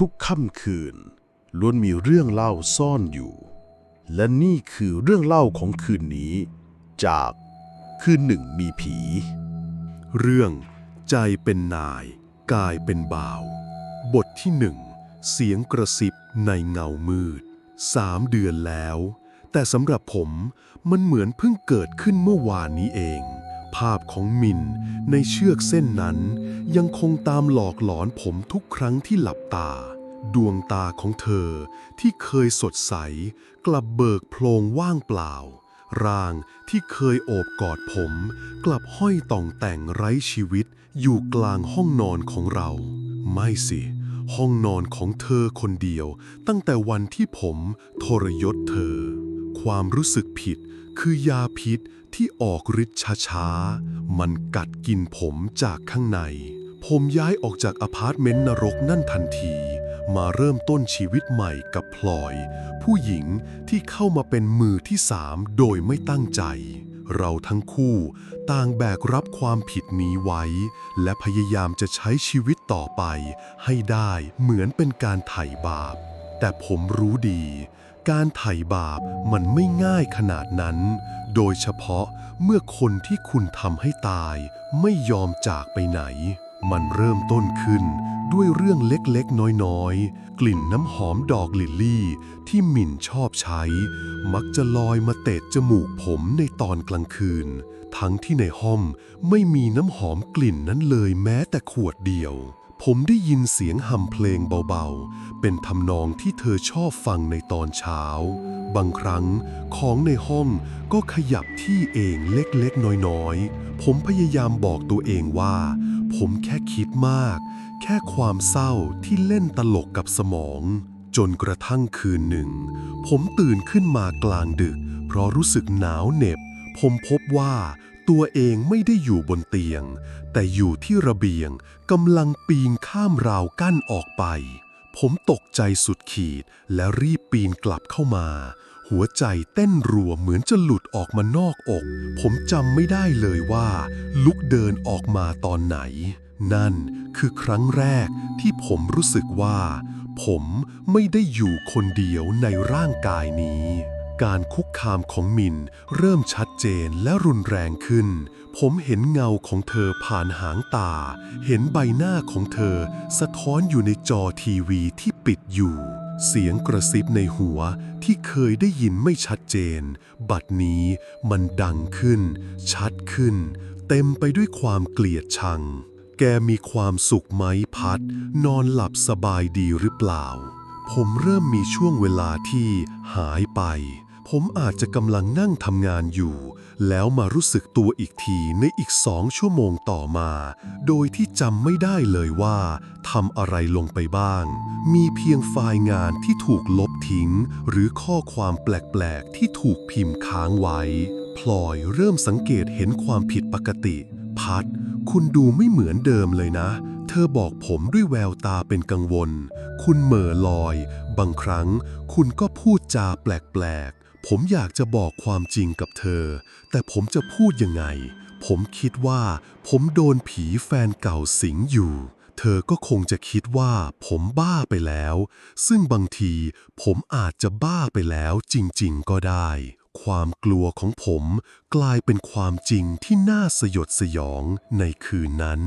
ทุกค่ำคืน ล้วนมีเรื่องเล่าซ่อนอยู่ และนี่คือเรื่องเล่าของคืนนี้ จากคืนหนึ่งมีผี เรื่องใจเป็นนาย กายเป็นบ่าว บทที่หนึ่งเสียงกระซิบในเงามืดสามเดือนแล้ว แต่สำหรับผมมันเหมือนเพิ่งเกิดขึ้นเมื่อวานนี้เอง ภาพของมินในเชือกเส้นนั้น ยังคงตามหลอกหลอนผมทุกครั้งที่หลับตา ดวงตาของเธอที่เคยสดใส กลับเบิกโพลงว่างเปล่า ร่างที่เคยโอบกอดผม กลับห้อยต่องแต่งไร้ชีวิต อยู่กลางห้องนอนของเรา ไม่สิ ห้องนอนของเธอคนเดียว ตั้งแต่วันที่ผมทรยศเธอ ความรู้สึกผิดคือยาพิษที่ออกฤทธิ์ช้าๆ มันกัดกินผมจากข้างใน ผมย้ายออกจากอพาร์ตเมนต์นรกนั่นทันที มาเริ่มต้นชีวิตใหม่กับพลอย ผู้หญิงที่เข้ามาเป็นมือที่สามโดยไม่ตั้งใจ เราทั้งคู่ต่างแบกรับความผิดนี้ไว้ และพยายามจะใช้ชีวิตต่อไป ให้ได้เหมือนเป็นการไถ่บาป แต่ผมรู้ดี การไถ่บาปมันไม่ง่ายขนาดนั้น โดยเฉพาะเมื่อคนที่คุณทำให้ตาย ไม่ยอมจากไปไหน มันเริ่มต้นขึ้นด้วยเรื่องเล็กๆ น้อยๆ กลิ่นน้ำหอมดอกลิลลี่ ที่หมิ่นชอบใช้ มักจะลอยมาเตะจมูกผมในตอนกลางคืน ทั้งที่ในห้องไม่มีน้ำหอมกลิ่นนั้นเลยแม้แต่ขวดเดียว ผมได้ยินเสียงหำเพลงเบาๆ เป็นทำนองที่เธอชอบฟังในตอนเช้า บางครั้งของในห้องก็ขยับที่เองเล็กๆ น้อยๆ ผมพยายามบอกตัวเองว่า ผมแค่คิดมาก แค่ความเศร้าที่เล่นตลกกับสมอง จนกระทั่งคืนหนึ่ง ผมตื่นขึ้นมากลางดึก เพราะรู้สึกหนาวเหน็บ ผมพบว่าตัวเองไม่ได้อยู่บนเตียง แต่อยู่ที่ระเบียงกำลังปีนข้ามราวกั้นออกไป ผมตกใจสุดขีดและรีบปีนกลับเข้ามา หัวใจเต้นรัวเหมือนจะหลุดออกมานอกอก ผมจำไม่ได้เลยว่า ลุกเดินออกมาตอนไหน นั่นคือครั้งแรกที่ผมรู้สึกว่า ผมไม่ได้อยู่คนเดียวในร่างกายนี้ การคุกคามของมินเริ่มชัดเจนและรุนแรงขึ้น ผมเห็นเงาของเธอผ่านหางตา เห็นใบหน้าของเธอ สะท้อนอยู่ในจอทีวีที่ปิดอยู่ เสียงกระซิบในหัวที่เคยได้ยินไม่ชัดเจน บัดนี้มันดังขึ้น ชัดขึ้น เต็มไปด้วยความเกลียดชัง แกมีความสุขไหมพัด นอนหลับสบายดีหรือเปล่า ผมเริ่มมีช่วงเวลาที่หายไป ผมอาจจะกำลังนั่งทำงานอยู่ แล้วมารู้สึกตัวอีกทีในอีกสองชั่วโมงต่อมา โดยที่จำไม่ได้เลยว่าทำอะไรลงไปบ้าง มีเพียงไฟล์งานที่ถูกลบทิ้ง หรือข้อความแปลกๆ ที่ถูกพิมพ์ค้างไว้ พลอยเริ่มสังเกตเห็นความผิดปกติ พัด คุณดูไม่เหมือนเดิมเลยนะเธอบอกผมด้วยแววตาเป็นกังวล คุณเหม่อลอย บางครั้ง คุณก็พูดจาแปลกๆ ผมอยากจะบอกความจริงกับเธอ แต่ผมจะพูดยังไง ผมคิดว่า ผมโดนผีแฟนเก่าสิงอยู่ เธอก็คงจะคิดว่า ผมบ้าไปแล้ว ซึ่งบางที ผมอาจจะบ้าไปแล้วจริง ๆ ก็ได้ ความกลัวของผมกลายเป็นความจริงที่น่าสยดสยองในคืนนั้น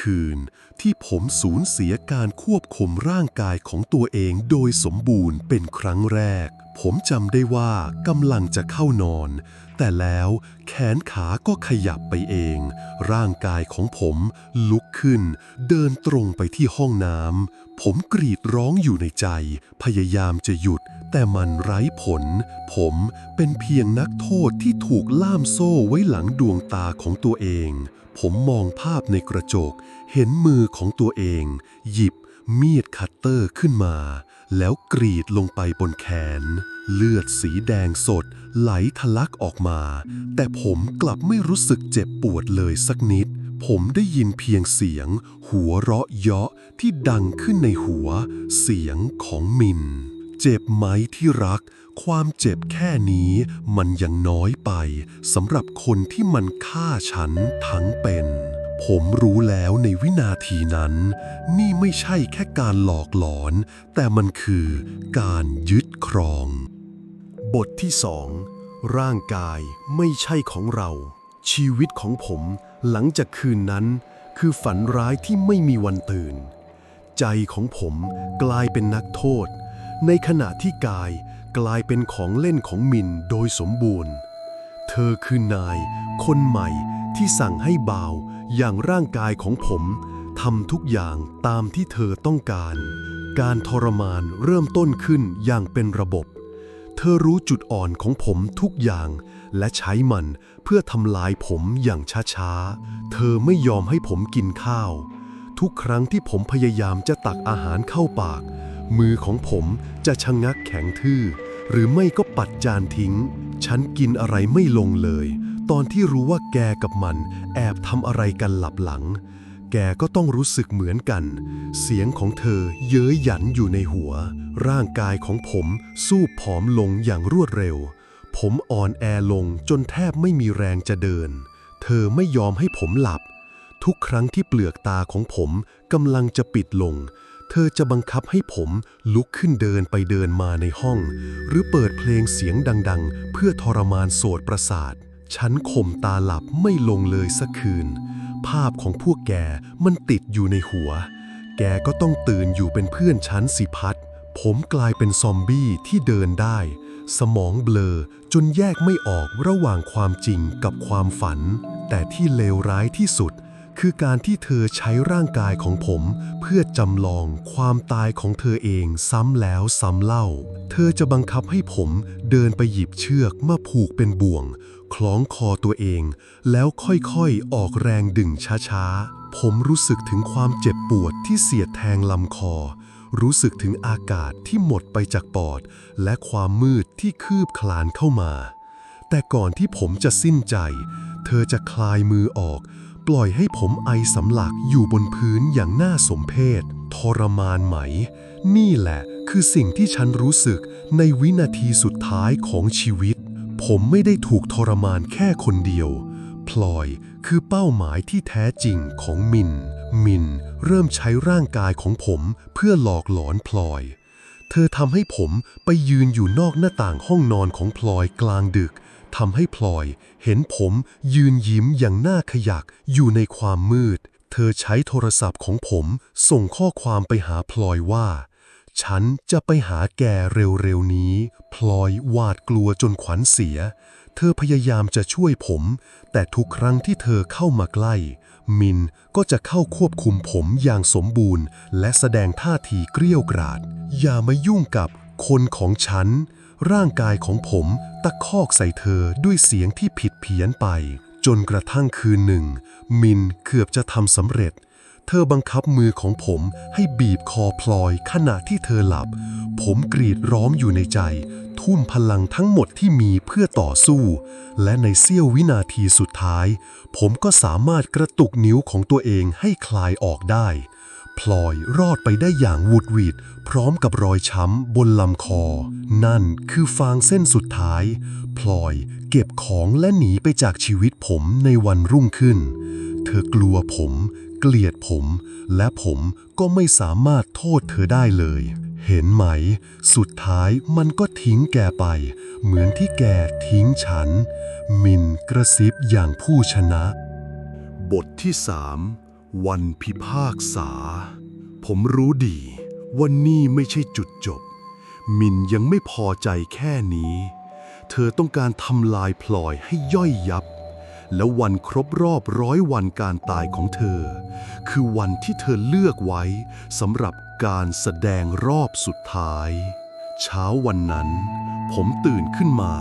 คืนที่ผมสูญเสียการควบคุมร่างกายของตัวเองโดยสมบูรณ์เป็นครั้งแรก ผมจำได้ว่ากำลังจะเข้านอน แต่แล้วแขนขาก็ขยับไปเอง ร่างกายของผมลุกขึ้น เดินตรงไปที่ห้องน้ำ ผมกรีดร้องอยู่ในใจ พยายามจะหยุด แต่มันไร้ผล ผมเป็นเพียงนักโทษที่ถูกล่ามโซ่ไว้หลังดวงตาของตัวเอง ผมมองภาพในกระจก เห็นมือของตัวเอง หยิบมีดคัตเตอร์ขึ้นมา แล้วกรีดลงไปบนแขน เลือดสีแดงสด ไหลทะลักออกมา แต่ผมกลับไม่รู้สึกเจ็บปวดเลยสักนิด ผมได้ยินเพียงเสียง หัวเราะเยาะที่ดังขึ้นในหัว เสียงของมิน เจ็บไหมที่รัก ความเจ็บแค่นี้มันยังน้อยไปสำหรับคนที่มันฆ่าฉันทั้งเป็น ผมรู้แล้วในวินาทีนั้น นี่ไม่ใช่แค่การหลอกหลอน แต่มันคือการยึดครอง บทที่สองร่างกายไม่ใช่ของเรา ชีวิตของผมหลังจากคืนนั้น คือฝันร้ายที่ไม่มีวันตื่น ใจของผมกลายเป็นนักโทษ ในขณะที่กายกลายเป็นของเล่นของมินโดยสมบูรณ์ เธอคือนาย คนใหม่ที่สั่งให้บ่าวอย่างร่างกายของผมทำทุกอย่างตามที่เธอต้องการ การทรมานเริ่มต้นขึ้นอย่างเป็นระบบ เธอรู้จุดอ่อนของผมทุกอย่าง และใช้มันเพื่อทำลายผมอย่างช้าๆ เธอไม่ยอมให้ผมกินข้าว ทุกครั้งที่ผมพยายามจะตักอาหารเข้าปาก มือของผมจะชะงักแข็งทื่อ หรือไม่ก็ปัดจานทิ้ง ฉันกินอะไรไม่ลงเลย ตอนที่รู้ว่าแกกับมัน แอบทำอะไรกันหลับหลัง แกก็ต้องรู้สึกเหมือนกัน เสียงของเธอเย้ยหยันอยู่ในหัว ร่างกายของผมสู้ผอมลงอย่างรวดเร็ว ผมอ่อนแอลงจนแทบไม่มีแรงจะเดิน เธอไม่ยอมให้ผมหลับ ทุกครั้งที่เปลือกตาของผมกำลังจะปิดลง เธอจะบังคับให้ผมลุกขึ้นเดินไปเดินมาในห้อง หรือเปิดเพลงเสียงดัง ๆ เพื่อทรมานโสดประสาท ฉันข่มตาหลับไม่ลงเลยสักคืน ภาพของพวกแกมันติดอยู่ในหัว แกก็ต้องตื่นอยู่เป็นเพื่อนฉันสิพัดผมกลายเป็นซอมบี้ที่เดินได้ สมองเบลอจนแยกไม่ออกระหว่างความจริงกับความฝัน แต่ที่เลวร้ายที่สุด คือการที่เธอใช้ร่างกายของผม เพื่อจำลองความตายของเธอเองซ้ำแล้วซ้ำเล่า เธอจะบังคับให้ผมเดินไปหยิบเชือกมาผูกเป็นบ่วง คล้องคอตัวเอง แล้วค่อยๆออกแรงดึงช้าๆ ผมรู้สึกถึงความเจ็บปวดที่เสียดแทงลำคอ รู้สึกถึงอากาศที่หมดไปจากปอด และความมืดที่คืบคลานเข้ามา แต่ก่อนที่ผมจะสิ้นใจ เธอจะคลายมือออก ปล่อยให้ผมไอสำลักอยู่บนพื้นอย่างน่าสมเพชทรมานไหม นี่แหละคือสิ่งที่ฉันรู้สึกในวินาทีสุดท้ายของชีวิต ผมไม่ได้ถูกทรมานแค่คนเดียว พลอยคือเป้าหมายที่แท้จริงของมิน มินเริ่มใช้ร่างกายของผมเพื่อหลอกหลอนพลอย เธอทำให้ผมไปยืนอยู่นอกหน้าต่างห้องนอนของพลอยกลางดึก ทำให้พลอยเห็นผมยืนยิ้มอย่างน่าขยักอยู่ในความมืด เธอใช้โทรศัพท์ของผมส่งข้อความไปหาพลอยว่า ฉันจะไปหาแกเร็วๆนี้ พลอยหวาดกลัวจนขวัญเสีย เธอพยายามจะช่วยผม แต่ทุกครั้งที่เธอเข้ามาใกล้ มินก็จะเข้าควบคุมผมอย่างสมบูรณ์ และแสดงท่าทีเกรี้ยวกราด อย่ามายุ่งกับคนของฉัน ร่างกายของผมตะคอกใส่เธอด้วยเสียงที่ผิดเพี้ยนไป จนกระทั่งคืนหนึ่ง มินเกือบจะทำสำเร็จ เธอบังคับมือของผมให้บีบคอพลอยขณะที่เธอหลับ ผมกรีดร้องอยู่ในใจ ทุ่มพลังทั้งหมดที่มีเพื่อต่อสู้ และในเสี้ยววินาทีสุดท้าย ผมก็สามารถกระตุกนิ้วของตัวเองให้คลายออกได้ พลอยรอดไปได้อย่างหวุดหวิดพร้อมกับรอยช้ำบนลำคอ นั่นคือฟางเส้นสุดท้าย พลอยเก็บของและหนีไปจากชีวิตผมในวันรุ่งขึ้น เธอกลัวผม เกลียดผม และผมก็ไม่สามารถโทษเธอได้เลย เห็นไหม สุดท้ายมันก็ทิ้งแกไป เหมือนที่แกทิ้งฉัน มินกระซิบอย่างผู้ชนะ บทที่สาม วันพิพากษา ผมรู้ดีว่านี่ไม่ใช่จุดจบ มินยังไม่พอใจแค่นี้ เธอต้องการทำลายพลอยให้ย่อยยับ แล้ววันครบรอบร้อยวันการตายของเธอ คือวันที่เธอเลือกไว้สำหรับการแสดงรอบสุดท้าย เช้าวันนั้น ผมตื่นขึ้นมา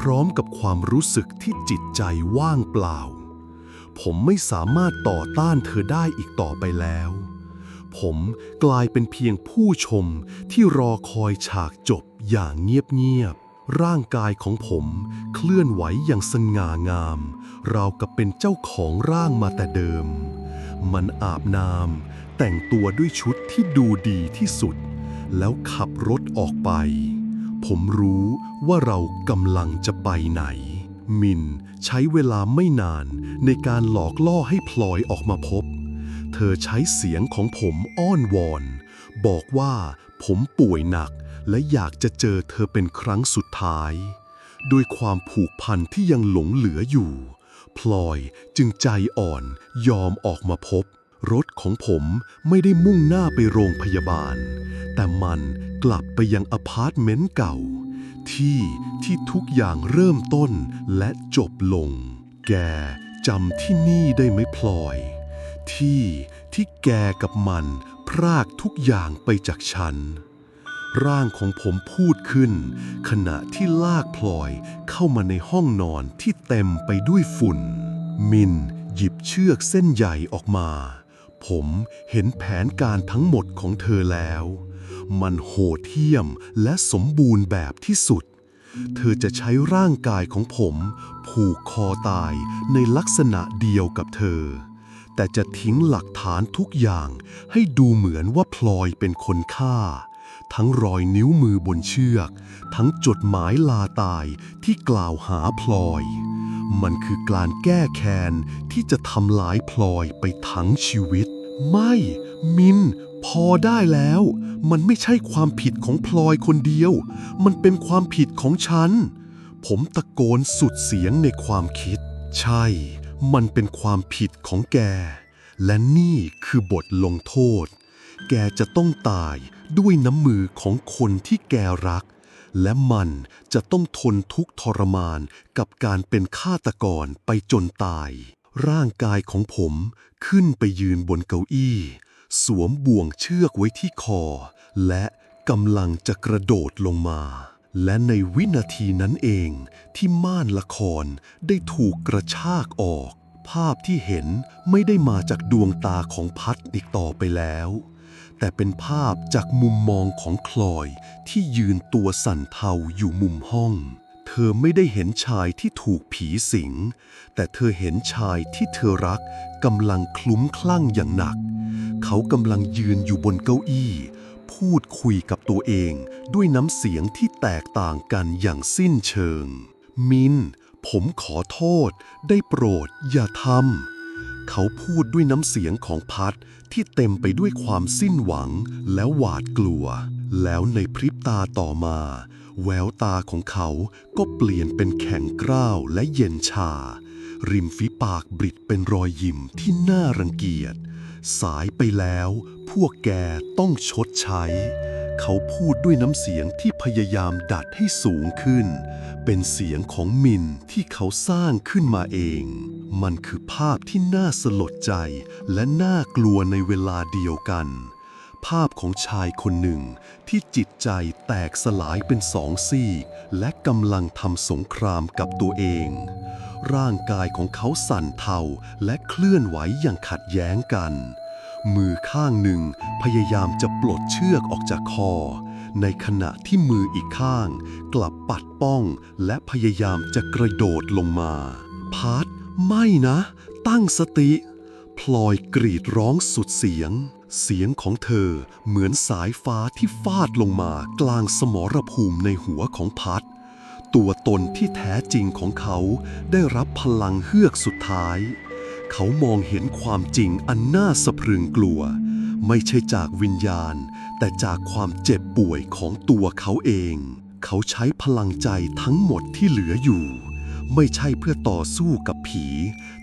พร้อมกับความรู้สึกที่จิตใจว่างเปล่า ผมไม่สามารถต่อต้านเธอได้อีกต่อไปแล้ว ผมกลายเป็นเพียงผู้ชมที่รอคอยฉากจบอย่างเงียบๆ ร่างกายของผมเคลื่อนไหวอย่างสง่างาม ราวกับเป็นเจ้าของร่างมาแต่เดิม มันอาบน้ำแต่งตัวด้วยชุดที่ดูดีที่สุด แล้วขับรถออกไป ผมรู้ว่าเรากำลังจะไปไหนมิน ใช้เวลาไม่นานในการหลอกล่อให้พลอยออกมาพบ เธอใช้เสียงของผมอ้อนวอน บอกว่าผมป่วยหนักและอยากจะเจอเธอเป็นครั้งสุดท้าย ด้วยความผูกพันที่ยังหลงเหลืออยู่ พลอยจึงใจอ่อนยอมออกมาพบ รถของผมไม่ได้มุ่งหน้าไปโรงพยาบาล แต่มันกลับไปยังอพาร์ตเมนต์เก่า ที่ที่ทุกอย่างเริ่มต้นและจบลง แกจำที่นี่ได้ไหมพลอย ที่ที่แกกับมันพรากทุกอย่างไปจากฉัน ร่างของผมพูดขึ้น ขณะที่ลากพลอยเข้ามาในห้องนอนที่เต็มไปด้วยฝุ่น มินหยิบเชือกเส้นใหญ่ออกมา ผมเห็นแผนการทั้งหมดของเธอแล้ว มันโหดเหี้ยมและสมบูรณ์แบบที่สุด เธอจะใช้ร่างกายของผม ผูกคอตายในลักษณะเดียวกับเธอ แต่จะทิ้งหลักฐานทุกอย่างให้ดูเหมือนว่าพลอยเป็นคนฆ่า ทั้งรอยนิ้วมือบนเชือก ทั้งจดหมายลาตายที่กล่าวหาพลอย มันคือการแก้แค้นที่จะทำลายพลอยไปทั้งชีวิต ไม่ มิน พอได้แล้ว มันไม่ใช่ความผิดของพลอยคนเดียว มันเป็นความผิดของฉัน ผมตะโกนสุดเสียงในความคิด ใช่ มันเป็นความผิดของแก และนี่คือบทลงโทษ แกจะต้องตายด้วยน้ำมือของคนที่แกรัก และมันจะต้องทนทุกทรมานกับการเป็นฆาตกรไปจนตาย ร่างกายของผมขึ้นไปยืนบนเก้าอี้ สวมบ่วงเชือกไว้ที่คอ และกำลังจะกระโดดลงมา และในวินาทีนั้นเองที่ม่านละครได้ถูกกระชากออก ภาพที่เห็นไม่ได้มาจากดวงตาของพัดอีกต่อไปแล้ว แต่เป็นภาพจากมุมมองของคลอยที่ยืนตัวสั่นเทาอยู่มุมห้องเธอไม่ได้เห็นชายที่ถูกผีสิง แต่เธอเห็นชายที่เธอรักกำลังคลุ้มคลั่งอย่างหนัก เขากำลังยืนอยู่บนเก้าอี้ พูดคุยกับตัวเองด้วยน้ำเสียงที่แตกต่างกันอย่างสิ้นเชิง มิน ผมขอโทษ ได้โปรด อย่าทำ เขาพูดด้วยน้ำเสียงของพัดที่เต็มไปด้วยความสิ้นหวังและหวาดกลัว แล้วในพริบตาต่อมา แววตาของเขาก็เปลี่ยนเป็นแข็งกร้าวและเย็นชา ริมฝีปากบริดเป็นรอยยิ้มที่น่ารังเกียจ สายไปแล้ว พวกแกต้องชดใช้ เขาพูดด้วยน้ำเสียงที่พยายามดัดให้สูงขึ้น เป็นเสียงของมินที่เขาสร้างขึ้นมาเอง มันคือภาพที่น่าสลดใจและน่ากลัวในเวลาเดียวกัน ภาพของชายคนหนึ่งที่จิตใจแตกสลายเป็นสองซีกและกำลังทำสงครามกับตัวเอง ร่างกายของเขาสั่นเทาและเคลื่อนไหวอย่างขัดแย้งกัน มือข้างหนึ่งพยายามจะปลดเชือกออกจากคอ ในขณะที่มืออีกข้าง กลับปัดป้องและพยายามจะกระโดดลงมา พาร์ทไม่นะ ตั้งสติ พลอยกรีดร้องสุดเสียง เสียงของเธอเหมือนสายฟ้าที่ฟาดลงมากลางสมรภูมิในหัวของพัด ตัวตนที่แท้จริงของเขาได้รับพลังเฮือกสุดท้าย เขามองเห็นความจริงอันน่าสะพรึงกลัว ไม่ใช่จากวิญญาณ แต่จากความเจ็บป่วยของตัวเขาเอง เขาใช้พลังใจทั้งหมดที่เหลืออยู่ ไม่ใช่เพื่อต่อสู้กับผี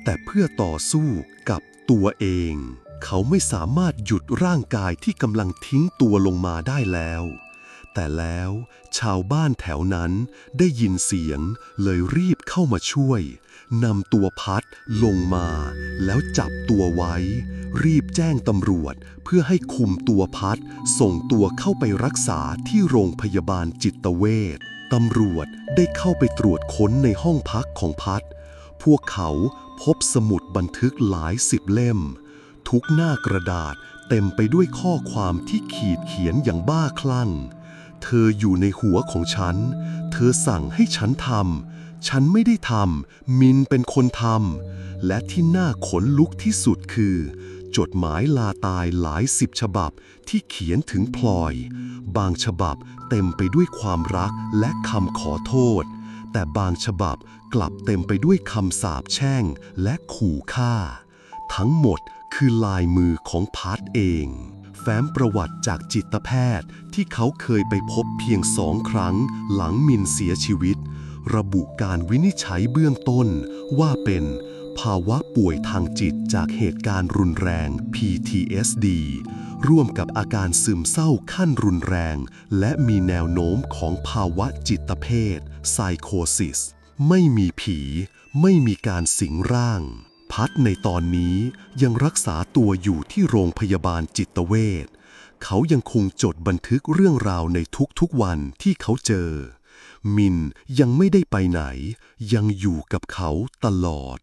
แต่เพื่อต่อสู้กับตัวเอง เขาไม่สามารถหยุดร่างกายที่กำลังทิ้งตัวลงมาได้แล้ว แต่แล้วชาวบ้านแถวนั้นได้ยินเสียงเลยรีบเข้ามาช่วยนำตัวพัดลงมา แล้วจับตัวไว้ รีบแจ้งตำรวจเพื่อให้คุมตัวพัดส่งตัวเข้าไปรักษาที่โรงพยาบาลจิตเวชตำรวจได้เข้าไปตรวจค้นในห้องพักของพัด พวกเขาพบสมุดบันทึกหลายสิบเล่ม ทุกหน้ากระดาษเต็มไปด้วยข้อความที่ขีดเขียนอย่างบ้าคลั่ง เธออยู่ในหัวของฉัน เธอสั่งให้ฉันทำ ฉันไม่ได้ทำ มินเป็นคนทำ และที่น่าขนลุกที่สุดคือ จดหมายลาตายหลายสิบฉบับที่เขียนถึงพลอย บางฉบับเต็มไปด้วยความรักและคำขอโทษ แต่บางฉบับกลับเต็มไปด้วยคำสาปแช่งและขู่ฆ่า ทั้งหมด คือลายมือของพัดเอง แฟ้มประวัติจากจิตแพทย์ที่เขาเคยไปพบเพียงสองครั้งหลังมินเสียชีวิต ระบุการวินิจฉัยเบื้องต้นว่าเป็นภาวะป่วยทางจิตจากเหตุการณ์รุนแรง PTSD ร่วมกับอาการซึมเศร้าขั้นรุนแรง และมีแนวโน้มของภาวะจิตเภท Psychosis ไม่มีผี ไม่มีการสิงร่าง พัดในตอนนี้ยังรักษาตัวอยู่ที่โรงพยาบาลจิตเวชเขายังคงจดบันทึกเรื่องราวในทุกๆวันที่เขาเจอ มินยังไม่ได้ไปไหน ยังอยู่กับเขาตลอด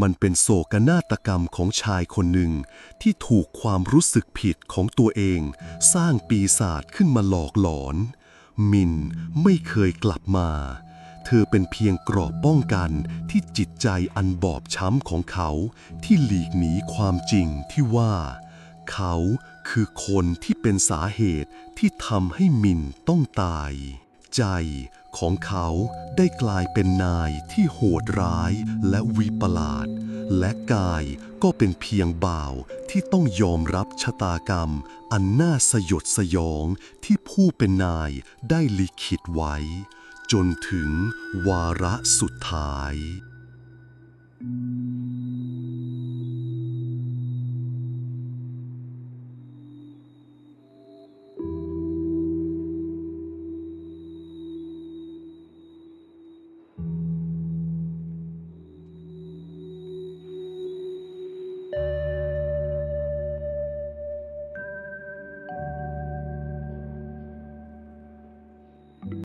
มันเป็นโศกนาฏกรรมของชายคนหนึ่ง ที่ถูกความรู้สึกผิดของตัวเอง สร้างปีศาจขึ้นมาหลอกหลอน มินไม่เคยกลับมา เธอเป็นเพียงกรอบป้องกันที่จิตใจอันบอบช้ำของเขา ที่หลีกหนีความจริงที่ว่า เขาคือคนที่เป็นสาเหตุที่ทำให้มินต้องตาย ใจของเขาได้กลายเป็นนายที่โหดร้ายและวิปลาสและกายก็เป็นเพียงบ่าวที่ต้องยอมรับชะตากรรม อันน่าสยดสยองที่ผู้เป็นนายได้ลิขิตไว้ จนถึงวาระสุดท้าย